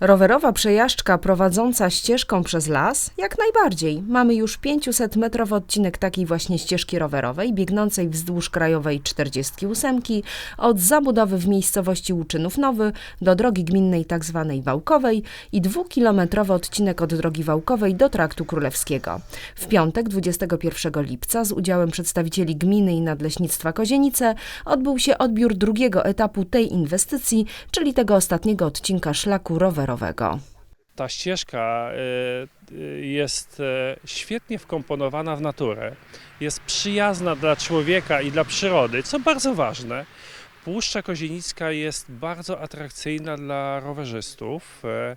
Rowerowa przejażdżka prowadząca ścieżką przez las? Jak najbardziej. Mamy już 500-metrowy odcinek takiej właśnie ścieżki rowerowej, biegnącej wzdłuż krajowej 48 od zabudowy w miejscowości Łuczynów Nowy do drogi gminnej tzw. Wałkowej i dwukilometrowy odcinek od drogi Wałkowej do Traktu Królewskiego. W piątek 21 lipca z udziałem przedstawicieli gminy i Nadleśnictwa Kozienice odbył się odbiór drugiego etapu tej inwestycji, czyli tego ostatniego odcinka szlaku rowerowego. Ta ścieżka y, y, jest e, świetnie wkomponowana w naturę. Jest przyjazna dla człowieka i dla przyrody, co bardzo ważne. Puszcza Kozienicka jest bardzo atrakcyjna dla rowerzystów. E,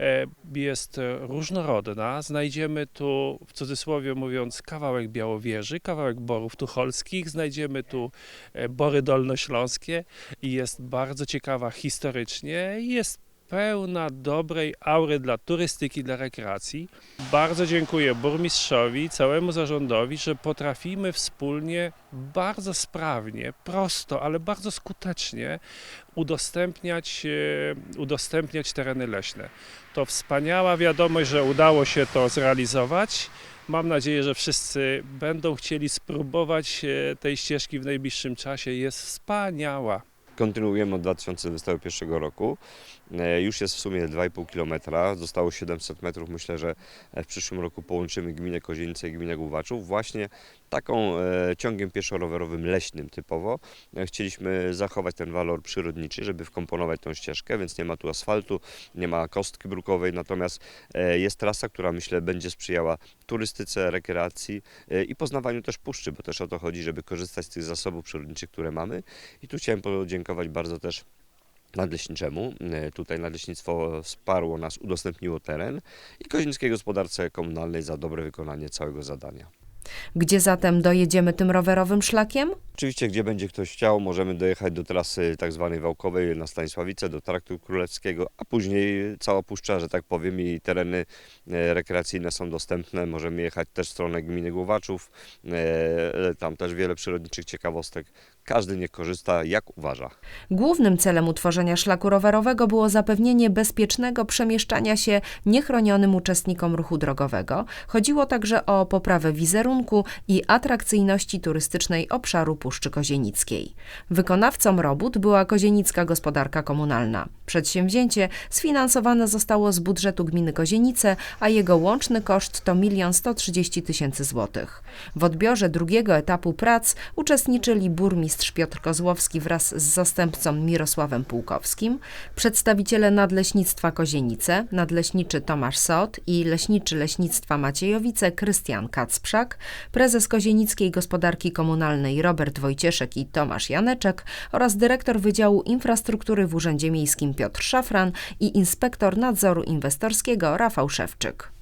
e, Jest różnorodna. Znajdziemy tu, w cudzysłowie mówiąc, kawałek Białowieży, kawałek Borów Tucholskich, znajdziemy tu e, Bory Dolnośląskie i jest bardzo ciekawa historycznie. Jest pełna dobrej aury dla turystyki, dla rekreacji. Bardzo dziękuję burmistrzowi, całemu zarządowi, że potrafimy wspólnie bardzo sprawnie, prosto, ale bardzo skutecznie udostępniać, e, udostępniać tereny leśne. To wspaniała wiadomość, że udało się to zrealizować. Mam nadzieję, że wszyscy będą chcieli spróbować e, tej ścieżki w najbliższym czasie. Jest wspaniała. Kontynuujemy od 2021 roku. E, Już jest w sumie 2,5 km, zostało 700 metrów. Myślę, że w przyszłym roku połączymy gminę Kozienice i gminę Główaczów właśnie taką e, ciągiem pieszo-rowerowym leśnym typowo. E, Chcieliśmy zachować ten walor przyrodniczy, żeby wkomponować tą ścieżkę, więc nie ma tu asfaltu, nie ma kostki brukowej, natomiast e, jest trasa, która myślę będzie sprzyjała turystyce, rekreacji i poznawaniu też puszczy, bo też o to chodzi, żeby korzystać z tych zasobów przyrodniczych, które mamy. I tu chciałem podziękować bardzo też nadleśniczemu. Tutaj nadleśnictwo wsparło nas, udostępniło teren i Kozińskiej Gospodarce Komunalnej za dobre wykonanie całego zadania. Gdzie zatem dojedziemy tym rowerowym szlakiem? Oczywiście, gdzie będzie ktoś chciał, możemy dojechać do trasy tak zwanej Wałkowej na Stanisławice, do Traktu Królewskiego, a później cała puszcza, że tak powiem, i tereny e, rekreacyjne są dostępne. Możemy jechać też w stronę gminy Głowaczów, e, tam też wiele przyrodniczych ciekawostek. Każdy niech korzysta jak uważa. Głównym celem utworzenia szlaku rowerowego było zapewnienie bezpiecznego przemieszczania się niechronionym uczestnikom ruchu drogowego. Chodziło także o poprawę wizerunku i atrakcyjności turystycznej obszaru Puszczy Kozienickiej. Wykonawcą robót była Kozienicka Gospodarka Komunalna. Przedsięwzięcie sfinansowane zostało z budżetu gminy Kozienice, a jego łączny koszt to 1 130 tysięcy złotych. W odbiorze drugiego etapu prac uczestniczyli burmistrz Piotr Kozłowski wraz z zastępcą Mirosławem Pułkowskim, przedstawiciele Nadleśnictwa Kozienice, nadleśniczy Tomasz Sot i leśniczy Leśnictwa Maciejowice Krystian Kacprzak, prezes Kozienickiej Gospodarki Komunalnej Robert Wojcieszek i Tomasz Janeczek oraz dyrektor Wydziału Infrastruktury w Urzędzie Miejskim Piotr Szafran i inspektor nadzoru inwestorskiego Rafał Szewczyk.